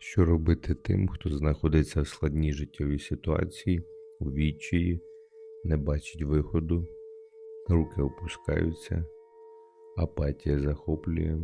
Що робити тим, хто знаходиться в складній життєвій ситуації, у відчаї, не бачить виходу, руки опускаються, апатія захоплює,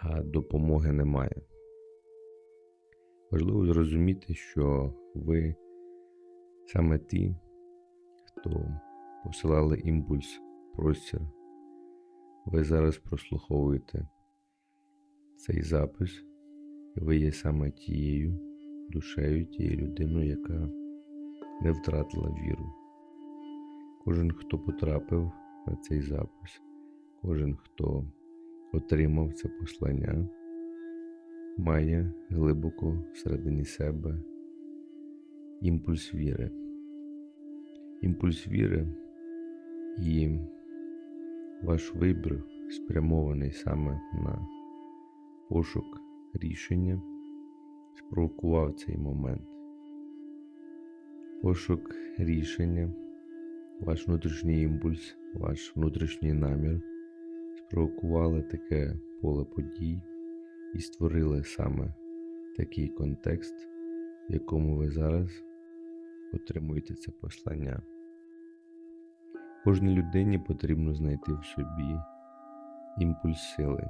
а допомоги немає. Важливо зрозуміти, що ви саме ті, хто посилали імпульс, простір. Ви зараз прослуховуєте цей запис, ви є саме тією душею, тією людиною, яка не втратила віру. Кожен, хто потрапив на цей запис, кожен, хто отримав це послання, має глибоко всередині себе імпульс віри. Імпульс віри і ваш вибір спрямований саме на пошук рішення, спровокував цей момент. Пошук рішення, ваш внутрішній імпульс, ваш внутрішній намір спровокували таке поле подій і створили саме такий контекст, в якому ви зараз отримуєте це послання. Кожній людині потрібно знайти в собі імпульс сили.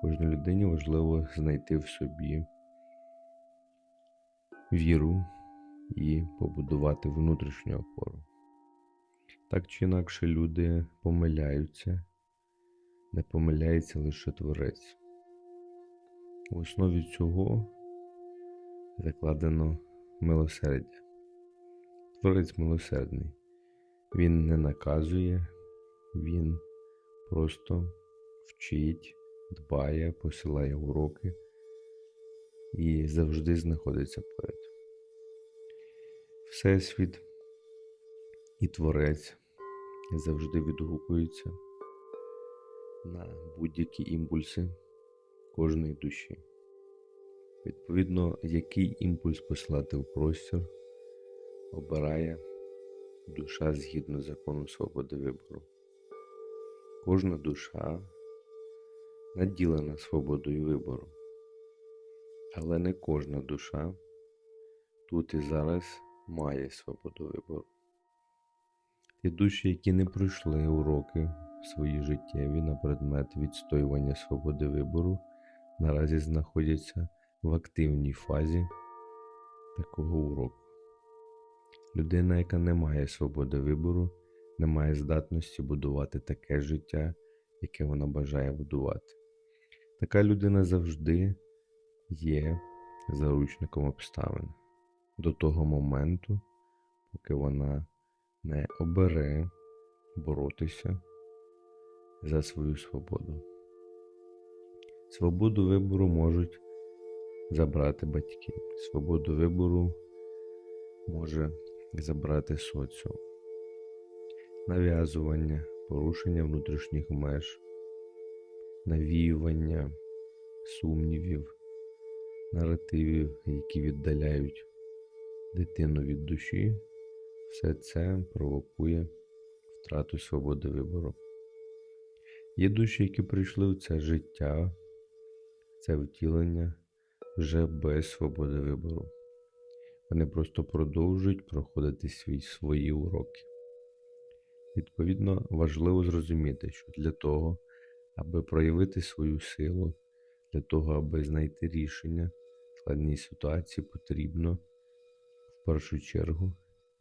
Кожній людині важливо знайти в собі віру і побудувати внутрішню опору. Так чи інакше люди помиляються, не помиляється лише творець. В основі цього закладено милосердя. Творець милосердний. Він не наказує, він просто вчить, дбає, посилає уроки і завжди знаходиться поряд. Всесвіт і Творець завжди відгукуються на будь-які імпульси кожної душі. Відповідно, який імпульс послати в простір, обирає душа згідно закону свободи вибору. Кожна душа наділена свободою вибору, але не кожна душа тут і зараз має свободу вибору. Ті душі, які не пройшли уроки свої життєві на предмет відстоювання свободи вибору, наразі знаходяться в активній фазі такого уроку. Людина, яка не має свободи вибору, не має здатності будувати таке життя, яке вона бажає будувати. Така людина завжди є заручником обставин. До того моменту, поки вона не обере боротися за свою свободу. Свободу вибору можуть забрати батьки, свободу вибору може забрати соціум, нав'язування, порушення внутрішніх меж, навіювання сумнівів, наративів, які віддаляють дитину від душі, все це провокує втрату свободи вибору. Є душі, які прийшли в це життя, це втілення вже без свободи вибору. Вони просто продовжують проходити свій, свої уроки. Відповідно, важливо зрозуміти, що для того, аби проявити свою силу, для того, аби знайти рішення в складній ситуації, потрібно в першу чергу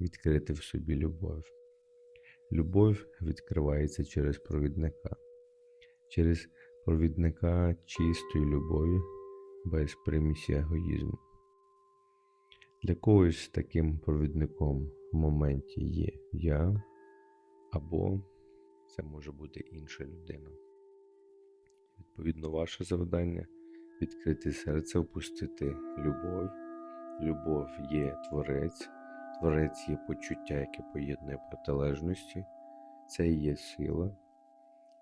відкрити в собі любов. Любов відкривається через провідника, через провідника чистої любові без примісі егоїзму. Для когось таким провідником в моменті є я, або це може бути інша людина. Відповідно, ваше завдання відкрити серце, впустити любов. Любов є творець, творець є почуття, яке поєднує протилежності, це є сила,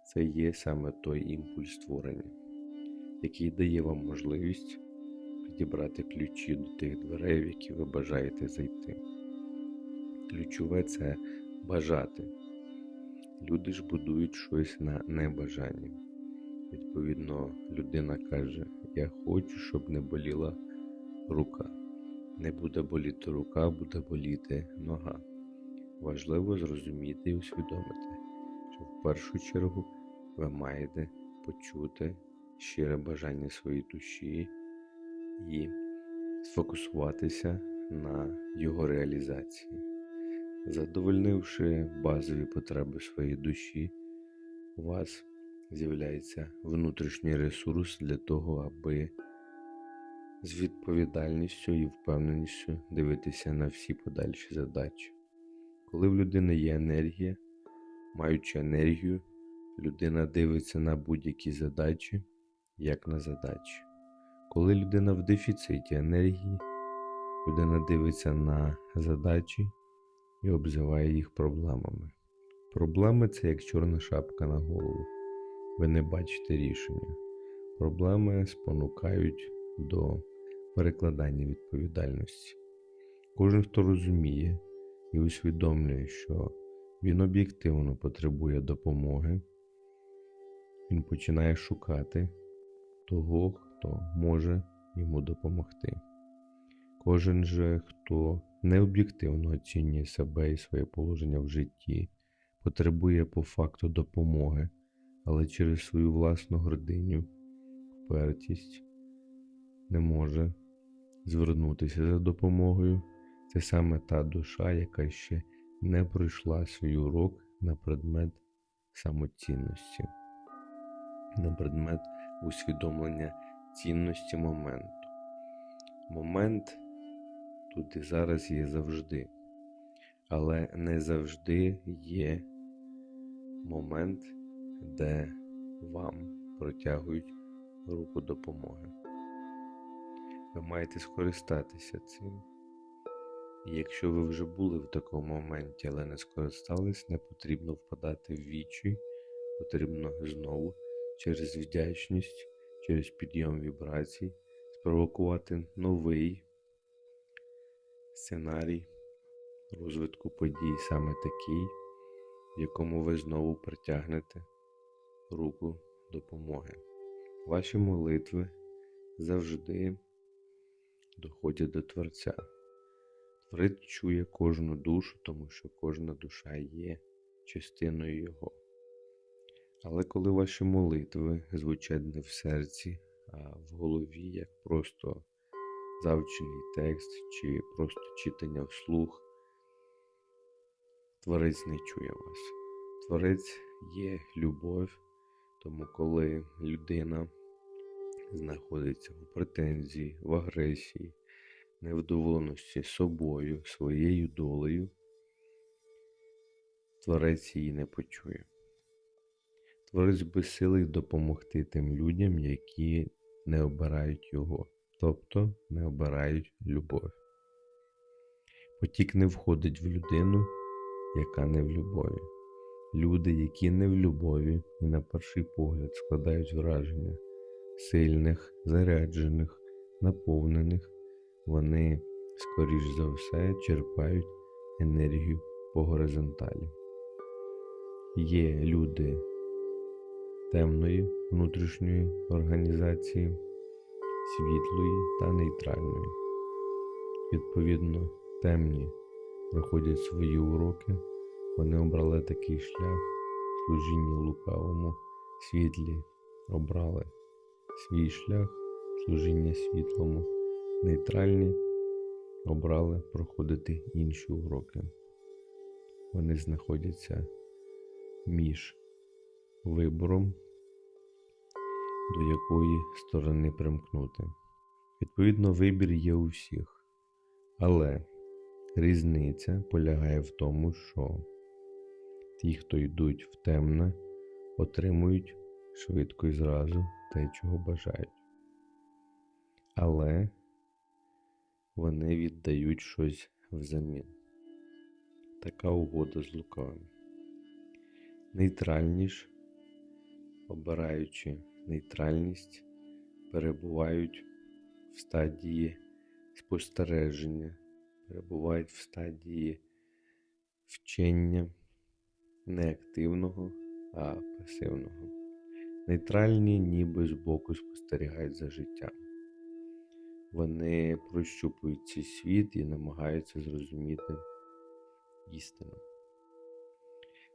це є саме той імпульс створення, який дає вам можливість підібрати ключі до тих дверей, в які ви бажаєте зайти. Ключове це бажати. Люди ж будують щось на небажанні. Відповідно, людина каже: Я хочу, щоб не боліла рука. Не буде боліти рука, буде боліти нога. Важливо зрозуміти і усвідомити, що в першу чергу ви маєте почути щире бажання своєї душі і сфокусуватися на його реалізації. Задовольнивши базові потреби своєї душі, у вас з'являється внутрішній ресурс для того, аби з відповідальністю і впевненістю дивитися на всі подальші задачі. Коли в людини є енергія, маючи енергію, людина дивиться на будь-які задачі як на задачі. Коли людина в дефіциті енергії, людина дивиться на задачі і обзиває їх проблемами. Проблеми це як чорна шапка на голову. Ви не бачите рішення. Проблеми спонукають до перекладання відповідальності. Кожен, хто розуміє і усвідомлює, що він об'єктивно потребує допомоги, він починає шукати того, хто може йому допомогти. Кожен же, хто необ'єктивно оцінює себе і своє положення в житті, потребує по факту допомоги, але через свою власну гординю, впертість не може звернутися за допомогою. Це саме та душа, яка ще не пройшла свій урок на предмет самоцінності, на предмет усвідомлення цінності моменту. Момент тут і зараз є завжди, але не завжди є момент, де вам протягують руку допомоги. Ви маєте скористатися цим. Якщо ви вже були в такому моменті, але не скористались, не потрібно впадати в вічі, потрібно знову через вдячність, через підйом вібрацій, спровокувати новий сценарій розвитку подій, саме такий, в якому ви знову притягнете руку допомоги. Ваші молитви завжди доходять до Творця. Творець чує кожну душу, тому що кожна душа є частиною Його. Але коли ваші молитви звучать не в серці, а в голові, як просто завчений текст чи просто читання вслух, Творець не чує вас. Творець є любов, тому коли людина знаходиться в претензії, в агресії, невдоволеності собою, своєю долею, творець її не почує. Творець безсилий допомогти тим людям, які не обирають його, тобто не обирають любов. Потік не входить в людину, яка не в любові. Люди, які не в любові і на перший погляд складають враження сильних, заряджених, наповнених, вони, скоріш за все, черпають енергію по горизонталі. Є люди темної внутрішньої організації, світлої та нейтральної. Відповідно, темні проходять свої уроки, вони обрали такий шлях служіння лукавому, світлі обрали свій шлях служіння світлому, нейтральні обрали проходити інші уроки. Вони знаходяться між вибором, до якої сторони примкнути. Відповідно, вибір є у всіх, але різниця полягає в тому, що ті, хто йдуть в темне, отримують швидко і зразу те, чого бажають. Але вони віддають щось взамін. Така угода з лукавим. Нейтральні ж, обираючи нейтральність, перебувають в стадії спостереження, перебувають в стадії вчення не активного, а пасивного. нейтральні, ніби збоку спостерігають за життям. Вони прощупують цей світ і намагаються зрозуміти істину.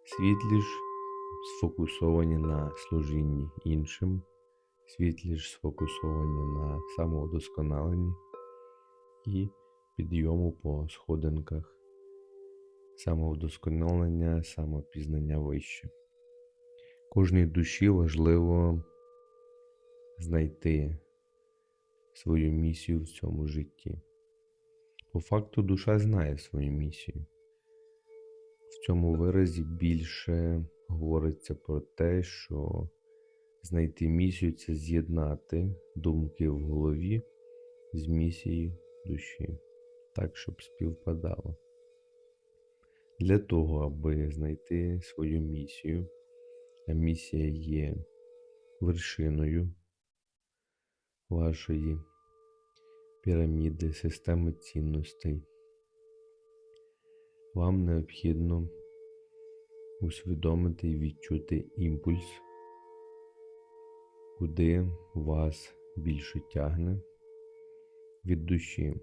Світлі ж сфокусовані на служінні іншим, світлі ж сфокусовані на самовдосконаленні і підйому по сходинках самовдосконалення, самопізнання вище. Кожній душі важливо знайти свою місію в цьому житті. По факту душа знає свою місію. В цьому виразі більше говориться про те, що знайти місію це з'єднати думки в голові з місією душі, так, щоб співпадало. Для того, аби знайти свою місію, а місія є вершиною вашої піраміди, системи цінностей. Вам необхідно усвідомити і відчути імпульс, куди вас більше тягне від душі.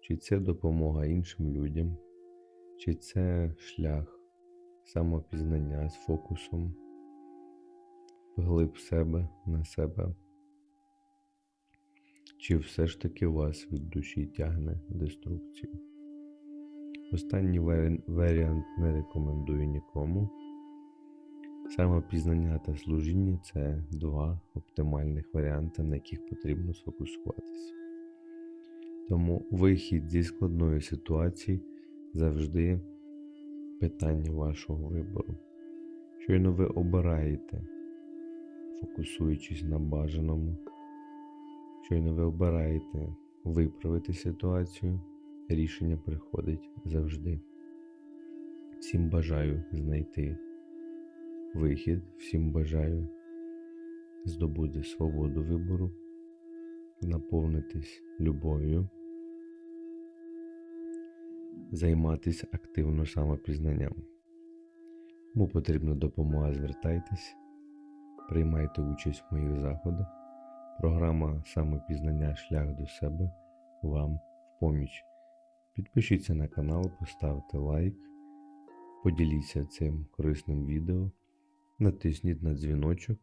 Чи це допомога іншим людям, чи це шлях самопізнання з фокусом вглиб себе на себе. Чи все ж таки вас від душі тягне деструкцію? Останній варі- варіант не рекомендую нікому. Самопізнання та служіння це два оптимальних варіанти, на яких потрібно сфокусуватися. Тому вихід зі складної ситуації завжди питання вашого вибору. Щойно ви обираєте, фокусуючись на бажаному, щойно ви обираєте виправити ситуацію, рішення приходить завжди. Всім бажаю знайти вихід, всім бажаю здобути свободу вибору, наповнитись любов'ю, займатися активно самопізнанням. Кому потрібна допомога, звертайтесь, приймайте участь в моїх заходах. Програма самопізнання шлях до себе вам в поміч. Підпишіться на канал, поставте лайк, поділіться цим корисним відео, натисніть на дзвіночок,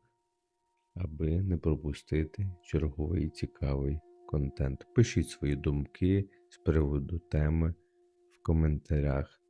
аби не пропустити черговий цікавий контент. Пишіть свої думки з приводу теми в коментарях.